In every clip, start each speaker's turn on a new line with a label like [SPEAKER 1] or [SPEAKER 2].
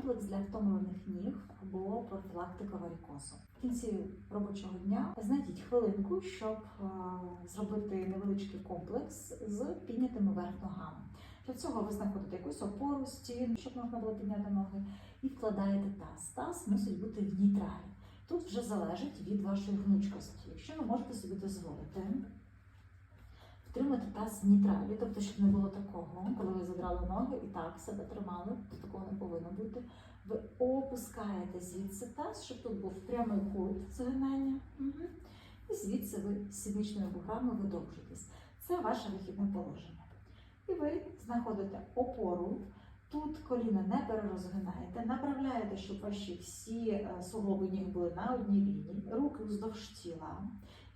[SPEAKER 1] комплекс для втомлених ніг або профілактика варікозу. В кінці робочого дня знайдіть хвилинку, щоб е, зробити невеличкий комплекс з піднятими вверх ногами. Для цього ви знаходите якусь опору, стіну, щоб можна було підняти ноги, і вкладаєте таз. Таз мусить бути в нейтралі. Тут вже залежить від вашої гнучкості. Якщо ви можете собі дозволити втримати таз в нейтралі, тобто, щоб не було такого, коли ви задрали ноги і так себе тримали, то такого не повинно бути. Ви опускаєте звідси таз, щоб тут був прямий кут згинання. Угу. І звідси ви сідничними буграми видовжуєтесь. Це ваше вихідне положення. І ви знаходите опору. Тут коліна не перерозгинаєте, направляєте, щоб ваші всі е, суглоби ніг були на одній лінії, руки вздовж тіла.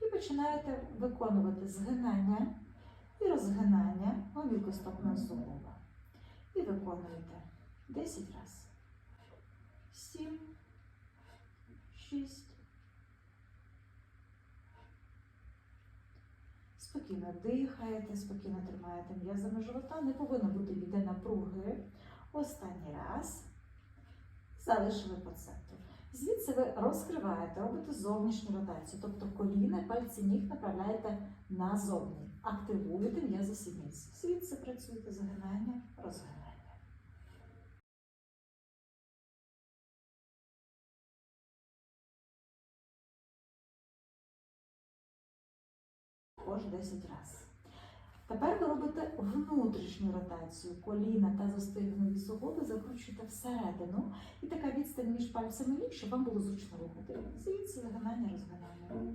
[SPEAKER 1] І починаєте виконувати згинання і розгинання гомілкостопного суглоба. І виконуєте 10 разів. 7, 6. Спокійно дихаєте, спокійно тримаєте м'язами живота. Не повинно бути ніде напруги. Останній раз. Залишили по центру. Звідси ви розкриваєте, робите зовнішню ротацію, тобто коліна, пальці ніг направляєте назовні. Активуєте м'язи сідниць. Звідси працюєте загинання, розгинання. Також 10 разів. Тепер ви робите внутрішню ротацію коліна та застигнові суглоби, закручуєте всередину, і така відстань між пальцями ніг, щоб вам було зручно рухати. Звідси загинання, розгинання.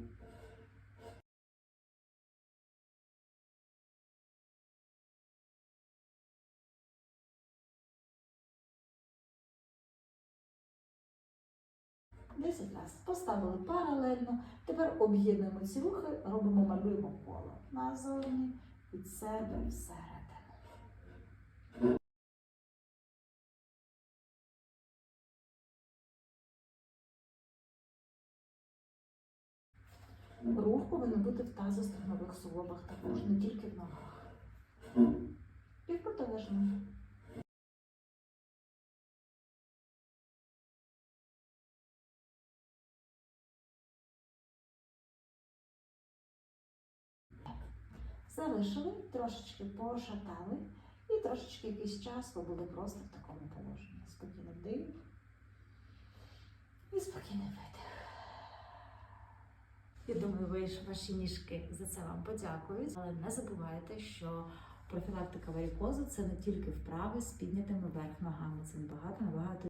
[SPEAKER 1] Десять разів. Поставили паралельно. Тепер об'єднуємо ці рухи, робимо, малюємо коло. Назовні, від себе всередину. Рух повинен бути в тазостегнових суглобах також, не тільки в ногах. І в протилежному. Залишили, трошечки пошатали, і трошечки якийсь час ви були просто в такому положенні. Спокійно вдих і спокійний видих. Я думаю, ви ж ваші ніжки за це вам подякують, але не забувайте, що профілактика варікозу це не тільки вправи з піднятими вверх ногами, це набагато набагато